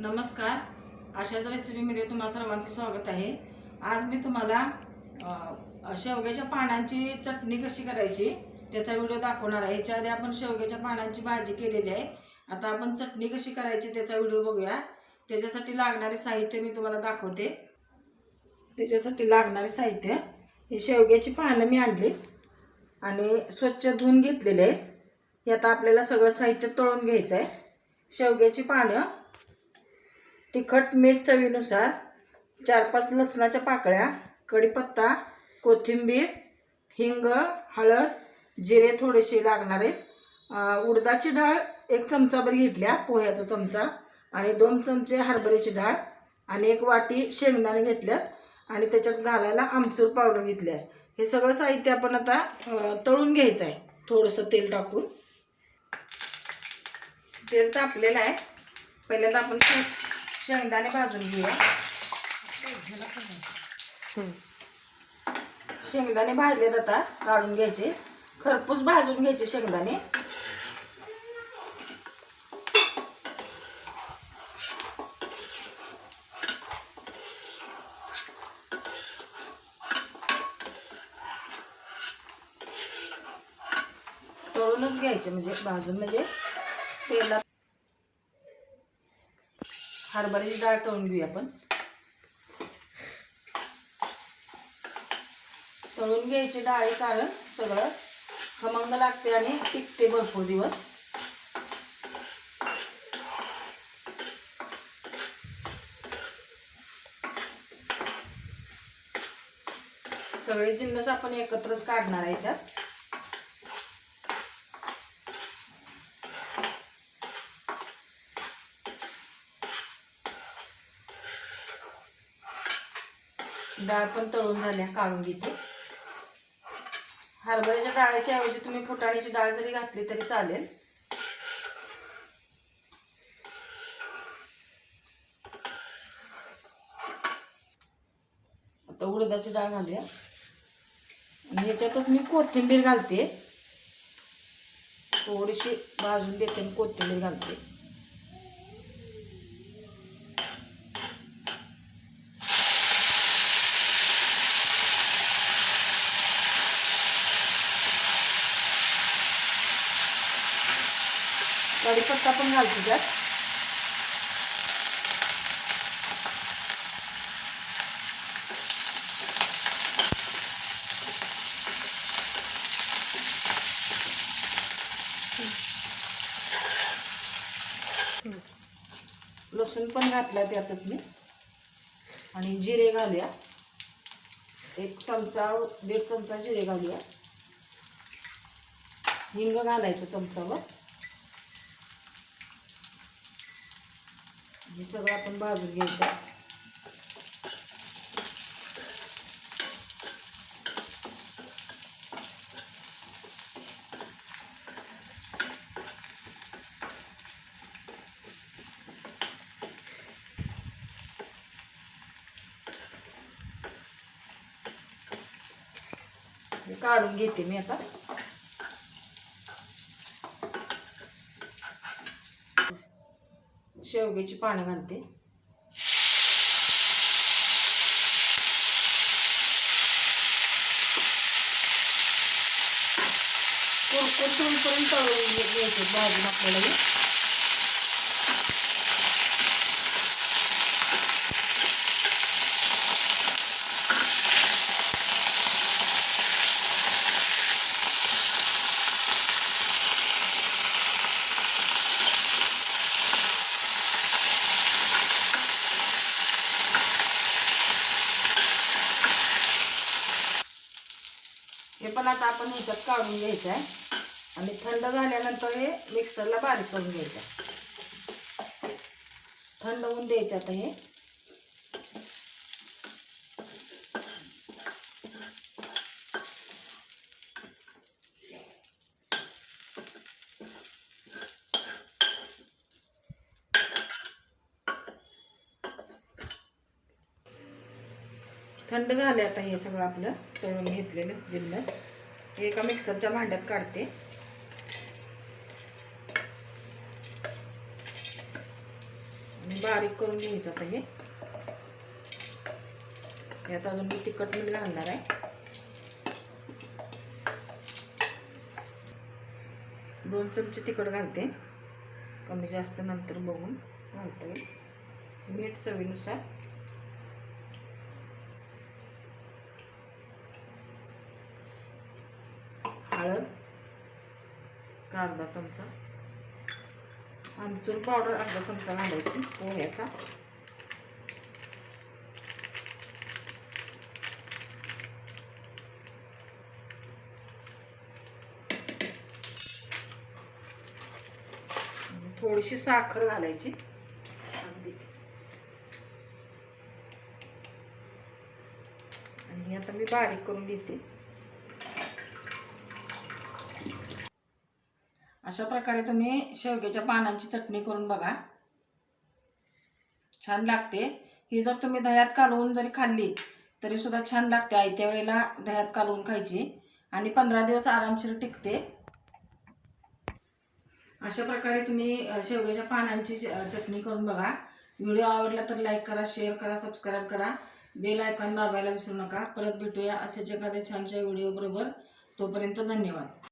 नमस्कार. अशाच रेसिपीमध्ये तुम्हा सर्वांचं स्वागत आहे. आज मी तुम्हाला शेवग्याच्या पानांची चटणी कशी करायची त्याचा व्हिडिओ दाखवणार आहे. याच्या आधी आपण शेवग्याच्या पानांची भाजी केलेली आहे. आता आपण चटणी कशी करायची त्याचा व्हिडिओ बघूया. त्याच्यासाठी लागणारे साहित्य मी तुम्हाला दाखवते. त्याच्यासाठी लागणारे साहित्य हे शेवग्याची पानं मी आणली आणि स्वच्छ धुवून घेतलेले. आहे हे आता आपल्याला सगळं साहित्य तळून घ्यायचं आहे शेवग्याची पानं तिखट मीठ चवीनुसार चार पाच लसणाच्या पाकळ्या कढीपत्ता कोथिंबीर हिंग हळद जिरे थोडेसे लागणार आहेत. उडदाची डाळ एक चमचाभर घेतल्या पोह्याचा चमचा आणि दोन चमचे हरभऱ्याची डाळ आणि एक वाटी शेंगदाणे घेतल्यात आणि त्याच्यात घालायला आमचूर पावडर घेतली आहे हे सगळं साहित्य आपण आता तळून घ्यायचं आहे थोडंसं तेल टाकून. तेल तापलेलं आहे. पहिल्यांदा आपण शेंगदाणे भाजून घेऊया शेंगदाणे भाजले जातात काढून घ्यायचे खरपूस भाजून घ्यायचे शेंगदाणे तळूनच घ्यायचे म्हणजे भाजून म्हणजे तेलात हरभऱ्याची डाळ तळून घेऊया आपण. तळून घ्यायची डाळी कारण सगळं खमंग लागते आणि टिकते भरपूर दिवस. सगळे जिन्नस आपण एकत्रच काढणार आहे याच्यात. डाळ पण तळून झाल्या काढून घेते. हरभऱ्याच्या डाळीच्या ऐवजी तुम्ही फुटाण्याची डाळ जरी घातली तरी चालेल. आता उडदाची डाळ घालूया. आणि ह्याच्यातच मी कोथिंबीर घालते. थोडीशी भाजून देते आणि कोथिंबीर घालते. कढीपत्ता पण घालतो त्यात. लसूण पण घातला त्यातच मी. आणि जिरे घालूया. एक चमचा दीड चमचा जिरे घालूया. हिंग घालायचं चमचावर. हे सगळं आपण भाजून घ्यायचं. काढून घेते मी आता. शेवग्याची पानं घालते. कुरकुर होईपर्यंत तळून घ्यायचे भाजून आपल्याला हे. पण आता आपण ह्याच्यात काढून घ्यायचं आहे आणि थंड झाल्यानंतर हे मिक्सरला बारीक करून घ्यायचं आहे. थंड होऊन द्यायचं आता हे थंड झाले आता हे सगळं आपलं. तळून घेतलेलं जिन्नस. हे एका मिक्सरच्या भांड्यात काढते. आणि बारीक करून घ्यायचं आता हे. यात अजून मी तिखट मीठ घालणार आहे. दोन चमचे तिखट घालते. कमी जास्त नंतर बघून घालते. मीठ चवीनुसार. हळद. का अर्धा चमचा आमचूर पावडर अर्धा चमचा घालायची पोह्याचा. थोडीशी साखर घालायची. अगदी. आणि आता मी बारीक करून घेते. अशा प्रकारे तुम्ही शेवग्याच्या पानांची चटणी करून बघा. छान लागते. ही जर तुम्ही दह्यात कालवून जरी खाल्ली तरी सुद्धा छान लागते. आयत्या वेळेला दह्यात कालवून खायची. आणि पंधरा दिवस आरामशीर टिकते. अशा प्रकारे तुम्ही शेवग्याच्या पानांची चटणी करून बघा. व्हिडिओ आवडला तर लाईक करा शेअर करा सबस्क्राईब करा. बेल आयकॉन दाबायला विसरू नका. परत भेटूया असेच एखाद्या छानशा व्हिडिओ बरोबर. तोपर्यंत धन्यवाद.